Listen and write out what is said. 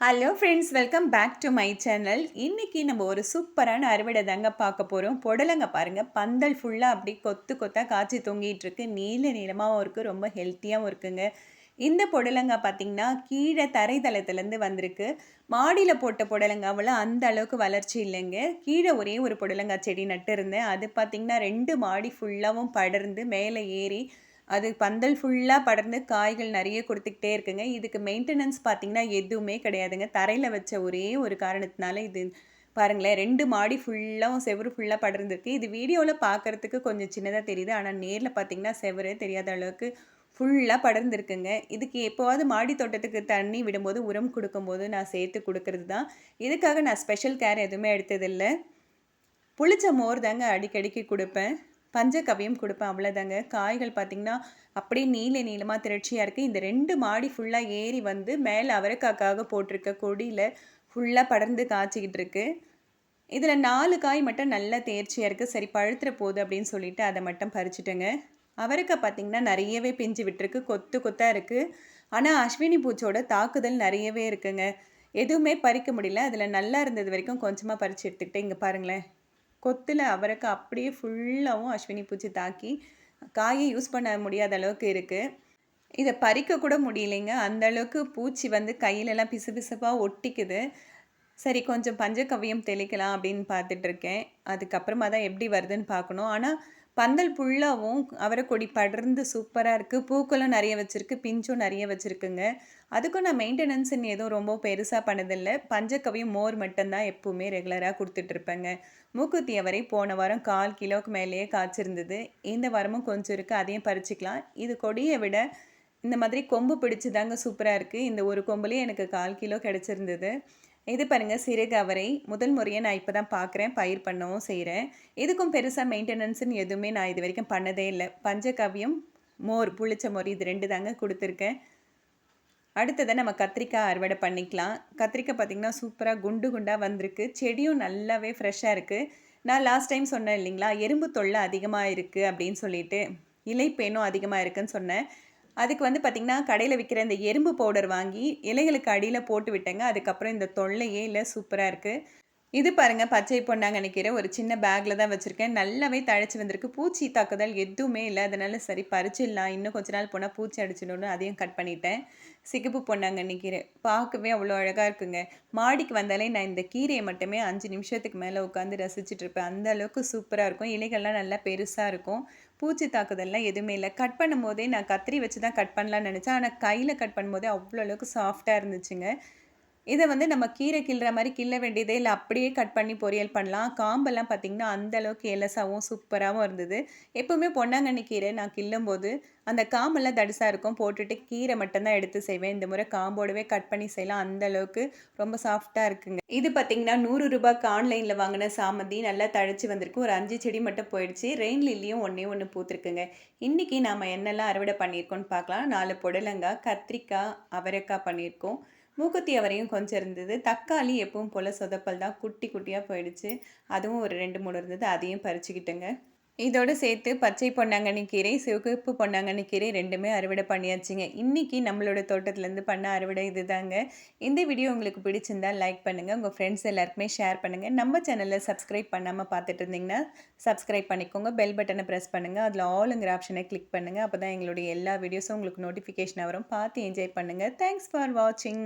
Hello friends welcome back to my channel இன்றைக்கி நம்ம ஒரு சூப்பரான அறுவடை தாங்க பார்க்க போகிறோம் புடலங்க பாருங்கள் பந்தல் ஃபுல்லாக அப்படி கொத்து கொத்தாக காய்ச்சி தொங்கிட்டு இருக்கு. நீல நீளமாகவும் இருக்குது ரொம்ப ஹெல்த்தியாகவும் இருக்குங்க. இந்த புடலங்க பார்த்திங்கன்னா கீழே தரைதளத்துலேருந்து வந்திருக்கு. மாடியில் போட்ட புடலங்காவில் அந்த அளவுக்கு வளர்ச்சி இல்லைங்க. கீழே ஒரே ஒரு புடலங்காய் செடி நட்டுருந்தேன் அது பார்த்திங்கன்னா ரெண்டு மாடி ஃபுல்லாகவும் படர்ந்து மேலே ஏறி அது பந்தல் ஃபுல்லாக படர்ந்து காய்கள் நிறைய கொடுத்துக்கிட்டே இருக்குங்க. இதுக்கு மெயின்டெனன்ஸ் பார்த்திங்கன்னா எதுவுமே கிடையாதுங்க. தரையில் வச்ச ஒரே ஒரு காரணத்தினால இது பாருங்களேன் ரெண்டு மாடி ஃபுல்லாகவும் செவரு ஃபுல்லாக படர்ந்துருக்கு. இது வீடியோவில் பார்க்குறதுக்கு கொஞ்சம் சின்னதாக தெரியுது. ஆனால் நேரில் பார்த்திங்கன்னா செவரே தெரியாத அளவுக்கு ஃபுல்லாக படர்ந்துருக்குங்க. இதுக்கு எப்போவாது மாடி தோட்டத்துக்கு தண்ணி விடும்போது உரம் கொடுக்கும்போது நான் சேர்த்து கொடுக்கறது தான். இதுக்காக நான் ஸ்பெஷல் கேர் எதுவுமே எடுத்ததில்லை. புளிச்ச மோர் தாங்க அடிக்கடிக்கு கொடுப்பேன். பஞ்சகவியம் கொடுப்பேன் அவ்வளோதாங்க காய்கள் பார்த்திங்கன்னா அப்படியே நீல நீளமாக திரட்சியாக இருக்குது இந்த ரெண்டு மாடி ஃபுல்லாக ஏறி வந்து மேலே அவரைக்காக்காக போட்டிருக்க கொடியில் ஃபுல்லாக படர்ந்து காய்ச்சிக்கிட்டு இருக்கு. இதில் நாலு காய் மட்டும் நல்லா தேர்ச்சியாக இருக்குது சரி பழுத்துற போகுது அப்படின்னு சொல்லிட்டு அதை மட்டும் பறிச்சுட்டேங்க. அவரைக்காய் பார்த்திங்கன்னா நிறையவே பிஞ்சு விட்டுருக்கு. கொத்து கொத்தாக இருக்குது ஆனால் அஸ்வினி பூச்சோட தாக்குதல் நிறையவே இருக்குங்க. எதுவுமே பறிக்க முடியல. அதில் நல்லா இருந்தது வரைக்கும் கொஞ்சமாக பறித்து எடுத்துக்கிட்டு இங்கே பாருங்களேன். கொத்தில் அவரைக்கு அப்படியே ஃபுல்லாகவும் அஸ்வினி பூச்சி தாக்கி காயை யூஸ் பண்ண முடியாத அளவுக்கு இருக்குது இதை பறிக்க கூட முடியலைங்க. அந்த அளவுக்கு பூச்சி வந்து கையிலலாம் பிசு பிசுப்பாக ஒட்டிக்குது. சரி கொஞ்சம் பஞ்சகவ்யம் தெளிக்கலாம் அப்படின்னு பார்த்துட்ருக்கேன் அதுக்கப்புறமா தான் எப்படி வருதுன்னு பார்க்கணும். ஆனால் பந்தல் ஃபுல்லாகவும் அவரைக்கொடி படர்ந்து சூப்பராக இருக்குது பூக்களும் நிறைய வச்சுருக்கு பிஞ்சும் நிறைய வச்சுருக்குங்க. அதுக்கும் நான் மெயின்டெனன்ஸ்ன்னு எதுவும் ரொம்ப பெருசாக பண்ணதில்லை. பஞ்சக்கவியும் மோர் மட்டும்தான் எப்போவுமே ரெகுலராக கொடுத்துட்ருப்பேங்க மூக்குத்தி அவரை போன வாரம் கால் கிலோவுக்கு மேலேயே காய்ச்சிருந்தது. இந்த வாரமும் கொஞ்சம் இருக்குது அதையும் பறிச்சிக்கலாம். இது கொடியை விட இந்த மாதிரி கொம்பு பிடிச்சி தாங்க சூப்பராக இருக்குது இந்த ஒரு கொம்புலேயே எனக்கு கால் கிலோ கிடச்சிருந்தது. இது பாருங்கள் சிறுகவரை முதல் முறையை நான் இப்போ தான் பார்க்குறேன் பயிர் பண்ணவும் செய்கிறேன் இதுக்கும் பெருசாக மெயின்டெனன்ஸுன்னு எதுவுமே நான் இது வரைக்கும் பண்ணதே இல்லை. பஞ்சகவியம் மோர் புளிச்ச மோர் இது ரெண்டு தாங்க கொடுத்துருக்கேன். அடுத்ததை நம்ம கத்திரிக்காய் அறுவடை பண்ணிக்கலாம். கத்திரிக்காய் பார்த்திங்கன்னா சூப்பராக குண்டு குண்டாக வந்திருக்கு. செடியும் நல்லாவே ஃப்ரெஷ்ஷாக இருக்குது நான் லாஸ்ட் டைம் சொன்னேன் இல்லைங்களா எறும்பு தொல்லை அதிகமாக இருக்குது அப்படின்னு சொல்லிட்டு இலைப்பேனும் அதிகமாக இருக்குதுன்னு சொன்னேன். அதுக்கு வந்து பார்த்திங்கன்னா கடையில் விற்கிற இந்த எறும்பு பவுடர் வாங்கி இலைகளுக்கு அடியில் போட்டு விட்டேங்க. அதுக்கப்புறம் இந்த தொல்லையே இல்லை சூப்பராக இருக்குது இது பாருங்கள் பச்சை பொண்ணாங்க நினைக்கிற ஒரு சின்ன பேக்கில் தான் வச்சுருக்கேன். நல்லாவே தழைச்சி வந்திருக்கு. பூச்சி தாக்குதல் எதுவுமே இல்லை. அதனால சரி பறிச்சிடலாம். இன்னும் கொஞ்ச நாள் போனால் பூச்சி அடிச்சிடணும்னு அதையும் கட் பண்ணிட்டேன். சிகப்பு பொண்ணாங்க நிற்கிறேன் பார்க்கவே அவ்வளோ அழகாக இருக்குங்க. மாடிக்கு வந்தாலே நான் இந்த கீரையை மட்டுமே அஞ்சு நிமிஷத்துக்கு மேலே உட்காந்து ரசிச்சுட்டு இருப்பேன். அந்த அளவுக்கு சூப்பராக இருக்கும். இலைகள்லாம் நல்லா பெருசாக இருக்கும். பூச்சி தாக்குதல்லாம் எதுவுமே இல்லை. கட் பண்ணும் போதே நான் கத்திரி வச்சு தான் கட் பண்ணலான்னு நினச்சேன். ஆனால் கையில் கட் பண்ணும்போதே அவ்வளோ அளவுக்கு சாஃப்டாக இருந்துச்சுங்க. இதை வந்து நம்ம கீரை கிள்ளுற மாதிரி கிள்ள வேண்டியதே இல்லை அப்படியே கட் பண்ணி பொரியல் பண்ணலாம். காம்பெல்லாம் பார்த்திங்கன்னா அந்தளவுக்கு எலசாகவும் சூப்பராகவும் இருந்தது. எப்போவுமே பொன்னாங்கண்ணி கீரை நான் கிள்ளும் போது அந்த காம்பெல்லாம் தடிசாக இருக்கும். போட்டுட்டு கீரை மட்டும்தான் எடுத்து செய்வேன். இந்த முறை காம்போடவே கட் பண்ணி செய்யலாம். அந்த அளவுக்கு ரொம்ப சாஃப்டாக இருக்குங்க. இது பார்த்திங்கன்னா நூறு ரூபாய்க்கு ஆன்லைனில் வாங்கின சாமந்தி. நல்லா தழைச்சி வந்திருக்கு ஒரு அஞ்சு செடி மட்டும் போயிடுச்சு. ரெயின் லில்லியும் ஒன்றே ஒன்று பூத்துருக்குங்க. இன்றைக்கி நாம் என்னெல்லாம் அறுவடை பண்ணியிருக்கோன்னு பார்க்கலாம். நாலு புடலங்காய் கத்திரிக்காய் அவரைக்காய் பண்ணியிருக்கோம். மூக்குத்தி அவரையும் கொஞ்சம் இருந்தது. தக்காளி எப்பவும் போல் சொதப்பல் தான் குட்டி குட்டியாக போயிடுச்சு. அதுவும் ஒரு ரெண்டு மூணு இருந்தது. அதையும் பறிச்சுக்கிட்டேங்க. இதோடு சேர்த்து பச்சை பொன்னாங்கண்ணி கீரை சிவப்பு பொன்னாங்கண்ணி கீரை ரெண்டுமே அறுவடை பண்ணியாச்சுங்க. இன்றைக்கி நம்மளோட தோட்டத்துலேருந்து பண்ண அறுவடை இது தாங்க இந்த வீடியோ உங்களுக்கு பிடிச்சிருந்தால் லைக் பண்ணுங்கள் உங்கள் ஃப்ரெண்ட்ஸ் எல்லாருக்குமே ஷேர் பண்ணுங்கள் நம்ம சேனலில் சப்ஸ்கிரைப் பண்ணாமல் பார்த்துட்டு இருந்தீங்கன்னா சப்ஸ்கிரைப் பண்ணிக்கோங்க. பெல் பட்டனை ப்ரெஸ் பண்ணுங்கள் அதில் ஆளுங்கிற ஆப்ஷனை கிளிக் பண்ணுங்கள் அப்போ தான் எங்களுடைய எல்லா வீடியோஸும் உங்களுக்கு நோட்டிஃபிகேஷன் வரும். பார்த்து என்ஜாய் பண்ணுங்கள் தேங்க்ஸ் ஃபார் வாட்சிங்